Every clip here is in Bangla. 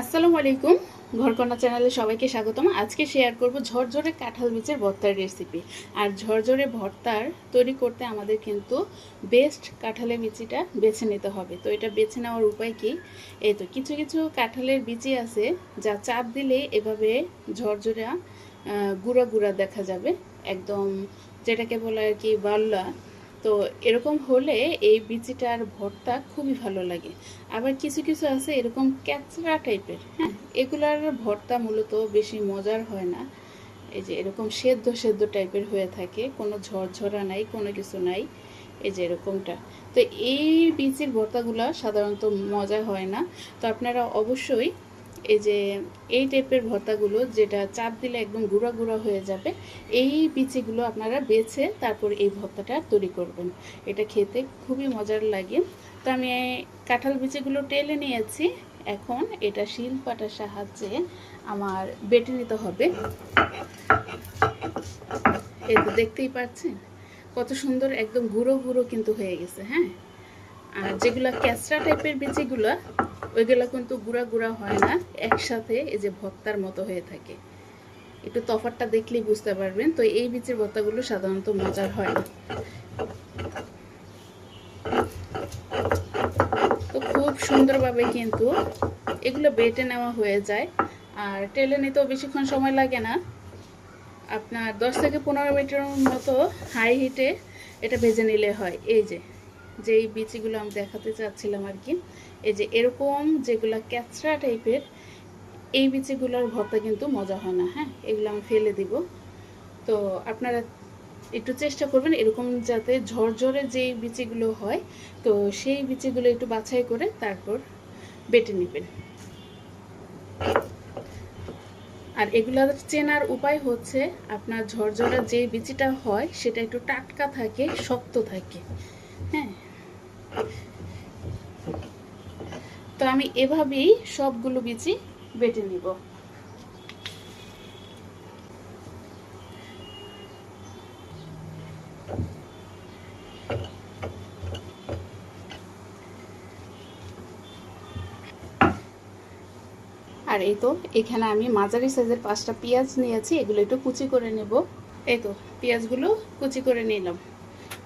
আসসালামু আলাইকুম। ঘরকন্যা চ্যানেলে সবাইকে স্বাগতম। আজকে শেয়ার করব ঝরঝরে কাঁঠাল বীজের ভর্তার রেসিপি আর ঝরঝরে ভর্তার তৈরি করতে আমাদের কিন্তু বেস্ট কাঁঠালের বিচিটা বেছে নিতে হবে। তো এটা বেছে নেওয়ার উপায় কি? এই তো কিছু কিছু কাঁঠালের বিচি আছে যা চাপ দিলে এভাবে ঝরঝরা গুঁড়া গুঁড়া দেখা যাবে। একদম যেটাকে বলে আর কি, বাল্লা। তো এরকম হলে এই বিচিটার ভর্তা খুবই ভালো লাগে। আবার কিছু কিছু আছে এরকম ক্যাচড়া টাইপের হ্যাঁ? এগুলার ভর্তা মূলত বেশি মজার হয় না। এই যে এরকম সেদ্ধ সেদ্ধ টাইপের হয়ে থাকে, কোনো ঝরঝরা নাই, কোনো কিছু নাই, এই যে এরকমটা। তো এই বিচির ভর্তাগুলো সাধারণত মজা হয় না। তো আপনারা অবশ্যই এই যে, এই টাইপের ভর্তাগুলো যেটা চাপ দিলে একদম গুঁড়া গুঁড়া হয়ে যাবে, এই বিচিগুলো আপনারা বেছে তারপর এই ভর্তাটা তৈরি করবেন। এটা খেতে খুবই মজার লাগে। তো আমি কাঁঠাল বিচিগুলো টেলে নিয়েছি। এখন এটা শিল পাটার সাহায্যে আমার বেটে নিতে হবে। এই তো দেখতেই পাচ্ছেন, কত সুন্দর একদম গুঁড়ো গুঁড়ো কিন্তু হয়ে গেছে হ্যাঁ? আর যেগুলো ক্যাচরা টাইপের বিচিগুলো, ওইগুলো কিন্তু গুঁড়া গুঁড়া হয় না, একসাথে এই যে ভর্তার মতো হয়ে থাকে। একটু তফাতটা দেখলেই বুঝতে পারবেন। তো এই বীজের ভর্তাগুলো সাধারণত মজার হয়। না তো খুব সুন্দরভাবে কিন্তু এগুলো বেটে নেওয়া হয়ে যায়। আর টেলে নিতেও বেশিক্ষণ সময় লাগে না। আপনার দশ থেকে পনেরো মিনিটের মতো হাই হিটে এটা ভেজে নিলে হয়। এই যে যেই বিচিগুলো আমি দেখাতে চাচ্ছিলাম আর কি, এই যে এরকম যেগুলো ক্যাচড়া টাইপের, এই বিচিগুলোর ভর্তা কিন্তু মজা হয় না হ্যাঁ? এগুলো আমি ফেলে দিব। তো আপনারা একটু চেষ্টা করবেন এরকম যাতে ঝরঝরে যেই বিচিগুলো হয়, তো সেই বিচিগুলো একটু বাছাই করে তারপর বেটে নেবেন। আর এগুলার চেনার উপায় হচ্ছে আপনার ঝরঝরা যে বিচিটা হয়, সেটা একটু টাটকা থাকে, শক্ত থাকে হ্যাঁ? তো আমি এভাবেই সবগুলো বিচি বেটে নিব। আর এই তো, এখানে আমি মাঝারি সাইজের পাঁচটা পেঁয়াজ নিয়েছি, এগুলো একটু কুচি করে নেব। এই তো, পেঁয়াজগুলো কুচি করে নিলাম।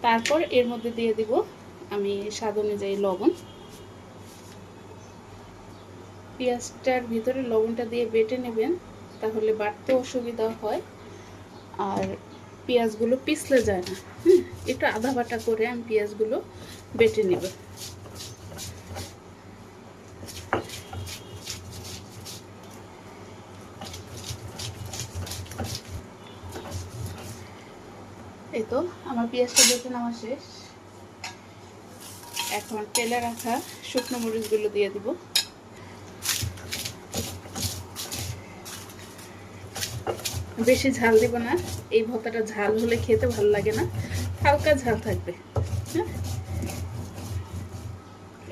তারপর এর মধ্যে দিয়ে দিব আমি স্বাদ অনুযায়ী লবণ। পেঁয়াজটার ভিতরে লবণটা দিয়ে বেটে নেবেন, তাহলে বাটতে অসুবিধা হয়। আর পেঁয়াজগুলো পিছলে যায় না, হুম? একটু আধা বাটা করে আমি পেঁয়াজগুলো বেটে নেব। এই তো, আমার পেঁয়াজটা বেটে নেওয়া শেষ। এখন তেলে রাখা শুকনো মরিচগুলো দিয়ে দিব। বেশি ঝাল দিব না। এই ভর্তাটা ঝাল হলে খেতে ভালো লাগে না। হালকা ঝাল থাকবে। হ্যাঁ?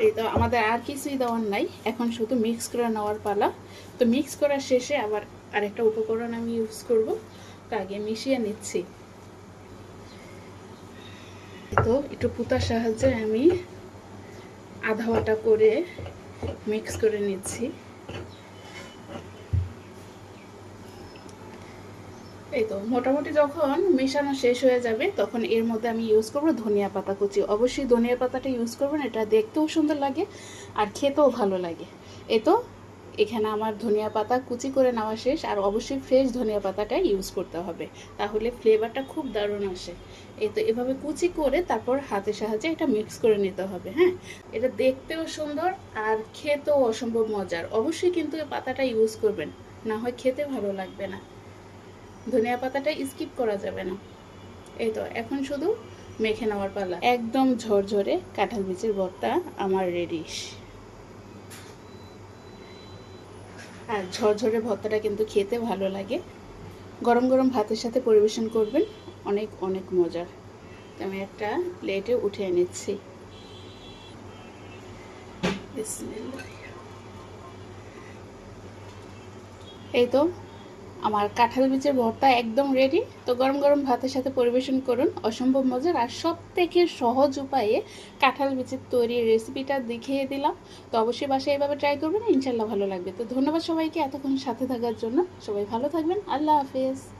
এই তো আমাদের আর কিছুই দেওয়ার নাই। এখন শুধু মিক্স করে নেওয়ার পালা। তো মিক্স করার শেষে আবার আরেকটা উপকরণ আমি ইউজ করব। তো আগে মিশিয়ে নিচ্ছি। তো একটু পুতার সাহায্যে আমি আধা বাটা করে মিক্স করে নিচ্ছি। এই তো মোটামুটি যখন মেশানো শেষ হয়ে যাবে, তখন এর মধ্যে আমি ইউজ করব ধনিয়া পাতা কুচি। অবশ্যই ধনিয়া পাতাটা ইউজ করবেন এটা দেখতেও সুন্দর লাগে আর খেতেও ভালো লাগে। এ তো এখানে আমার ধনিয়া পাতা কুচি করে নেওয়া শেষ আর অবশ্যই ফ্রেশ ধনিয়া পাতাটা ইউজ করতে হবে, তাহলে ফ্লেভারটা খুব দারুণ আসে। এই তো এভাবে কুচি করে তারপর হাতের সাহায্যে এটা মিক্স করে নিতে হবে হ্যাঁ? এটা দেখতেও সুন্দর আর খেতেও অসম্ভব মজার। অবশ্যই কিন্তু এই পাতাটা ইউজ করবেন, না হয় খেতে ভালো লাগবে না। ধনিয়া পাতাটা স্কিপ করা যাবে না। এই তো, এখন শুধু মেখে নেওয়ার পালা। একদম ঝরঝরে কাঁঠাল বীজের ভর্তা আমার রেডি আর ঝরঝরে ভর্তাটা কিন্তু খেতে ভালো লাগে। গরম গরম ভাতের সাথে পরিবেশন করবেন, অনেক অনেক মজার আমি একটা প্লেটে উঠিয়ে নিচ্ছি এই তো আমার কাঁঠাল বীজের ভর্তা একদম রেডি তো গরম গরম ভাতের সাথে পরিবেশন করুন। অসম্ভব মজার আর সব থেকে সহজ উপায়ে কাঁঠাল বীজের তৈরি রেসিপিটা দেখিয়ে দিলাম। তো অবশ্যই বাসায় এভাবে ট্রাই করবেন ইনশাল্লাহ ভালো লাগবে। তো ধন্যবাদ সবাইকে এতক্ষণ সাথে থাকার জন্য। সবাই ভালো থাকবেন। আল্লাহ হাফেজ।